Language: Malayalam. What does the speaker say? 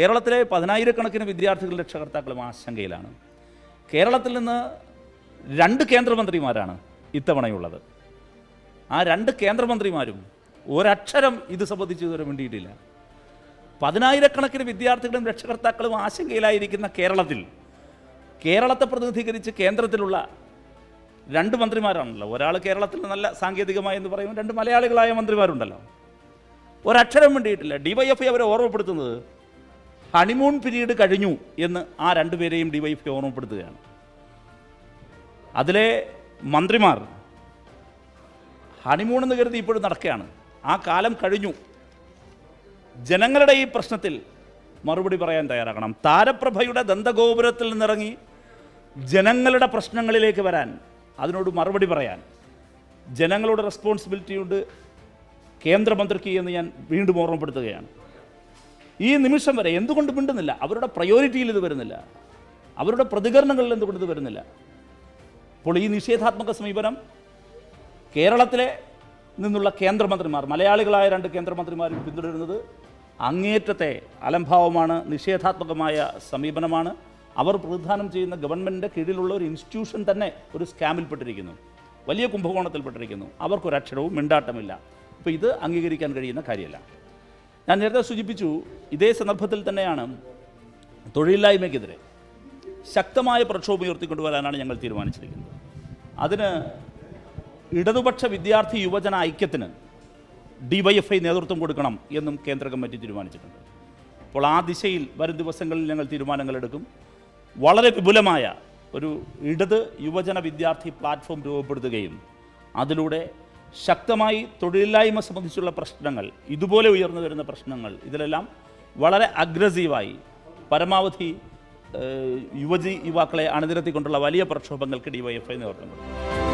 കേരളത്തിലെ പതിനായിരക്കണക്കിന് വിദ്യാർത്ഥികളുടെ രക്ഷകർത്താക്കളും ആശങ്കയിലാണ്. കേരളത്തിൽ നിന്ന് രണ്ട് കേന്ദ്രമന്ത്രിമാരാണ് ഇത്തവണയുള്ളത്. ആ രണ്ട് കേന്ദ്രമന്ത്രിമാരും ഒരക്ഷരം ഇത് സംബന്ധിച്ച് ഇതുവരെ വേണ്ടിയിട്ടില്ല പതിനായിരക്കണക്കിന് വിദ്യാർത്ഥികളും രക്ഷകർത്താക്കളും ആശങ്കയിലായിരിക്കുന്ന കേരളത്തിൽ കേരളത്തെ പ്രതിനിധീകരിച്ച് കേന്ദ്രത്തിലുള്ള രണ്ട് മന്ത്രിമാരാണല്ലോ. ഒരാൾ കേരളത്തിൽ നല്ല സാങ്കേതികമായി എന്ന് പറയും രണ്ട് മലയാളികളായ മന്ത്രിമാരുണ്ടല്ലോ. ഒരക്ഷരം വേണ്ടിയിട്ടില്ല ഡിവൈഎഫ്ഐ അവരെ ഓർമ്മപ്പെടുത്തുന്നത് ഹണിമൂൺ പീരീഡ് കഴിഞ്ഞു എന്ന് ആ രണ്ടുപേരെയും ഡിവൈഎഫ്ഐ ഓർമ്മപ്പെടുത്തുകയാണ്. അതിലെ മന്ത്രിമാർ ഹണിമൂൺ എന്ന് കരുതി ഇപ്പോഴും നടക്കുകയാണ്. ആ കാലം കഴിഞ്ഞു. ജനങ്ങളുടെ ഈ പ്രശ്നത്തിൽ മറുപടി പറയാൻ തയ്യാറാകണം. താരപ്രഭയുടെ ദന്തഗോപുരത്തിൽ നിന്നിറങ്ങി ജനങ്ങളുടെ പ്രശ്നങ്ങളിലേക്ക് വരാൻ അതിനോട് മറുപടി പറയാൻ ജനങ്ങളുടെ റെസ്പോൺസിബിലിറ്റിയുണ്ട് കേന്ദ്രമന്ത്രിക്ക് എന്ന് ഞാൻ വീണ്ടും ഓർമ്മപ്പെടുത്തുകയാണ്. ഈ നിമിഷം വരെ എന്തുകൊണ്ട് മിണ്ടുന്നില്ല? അവരുടെ പ്രയോറിറ്റിയിൽ ഇത് വരുന്നില്ല. അവരുടെ പ്രതികരണങ്ങളിൽ എന്തുകൊണ്ട് ഇത് വരുന്നില്ല? അപ്പോൾ ഈ നിഷേധാത്മക സമീപനം കേരളത്തിലെ നിന്നുള്ള കേന്ദ്രമന്ത്രിമാർ മലയാളികളായ രണ്ട് കേന്ദ്രമന്ത്രിമാരും പിന്തുടരുന്നത് അങ്ങേറ്റത്തെ അലംഭാവമാണ് നിഷേധാത്മകമായ സമീപനമാണ്. അവർ പ്രതിദാനം ചെയ്യുന്ന ഗവൺമെന്റിന്റെ കീഴിലുള്ള ഒരു ഇൻസ്റ്റിറ്റ്യൂഷൻ തന്നെ ഒരു സ്കാമിൽപ്പെട്ടിരിക്കുന്നു വലിയ കുംഭകോണത്തിൽപ്പെട്ടിരിക്കുന്നു അവർക്കൊരക്ഷരവും മിണ്ടാട്ടമില്ല. അപ്പോൾ ഇത് അംഗീകരിക്കാൻ കഴിയുന്ന കാര്യമല്ല. ഞാൻ നേരത്തെ സൂചിപ്പിച്ചു ഇതേ സന്ദർഭത്തിൽ തന്നെയാണ് തൊഴിലില്ലായ്മയ്ക്കെതിരെ ശക്തമായ പ്രക്ഷോഭം ഉയർത്തിക്കൊണ്ടുവരാനാണ് ഞങ്ങൾ തീരുമാനിച്ചിരിക്കുന്നത്. അതിന് ഇടതുപക്ഷ വിദ്യാർത്ഥി യുവജന ഐക്യത്തിന് ഡിവൈഎഫ്ഐ നേതൃത്വം കൊടുക്കണം എന്നും കേന്ദ്ര കമ്മിറ്റി തീരുമാനിച്ചിട്ടുണ്ട്. അപ്പോൾ ആ ദിശയിൽ വരും ദിവസങ്ങളിൽ ഞങ്ങൾ തീരുമാനങ്ങൾ എടുക്കും. വളരെ വിപുലമായ ഒരു ഇടത് യുവജന വിദ്യാർത്ഥി പ്ലാറ്റ്ഫോം രൂപപ്പെടുത്തുകയും അതിലൂടെ ശക്തമായി തൊഴിലില്ലായ്മ സംബന്ധിച്ചുള്ള പ്രശ്നങ്ങൾ ഇതുപോലെ ഉയർന്നു വരുന്ന പ്രശ്നങ്ങൾ ഇതിലെല്ലാം വളരെ അഗ്രസീവായി പരമാവധി യുവജി യുവാക്കളെ അണിനിരത്തിക്കൊണ്ടുള്ള വലിയ പ്രക്ഷോഭങ്ങൾക്ക് ഡിവൈഎഫ്ഐ നേതൃത്വം കൊടുക്കും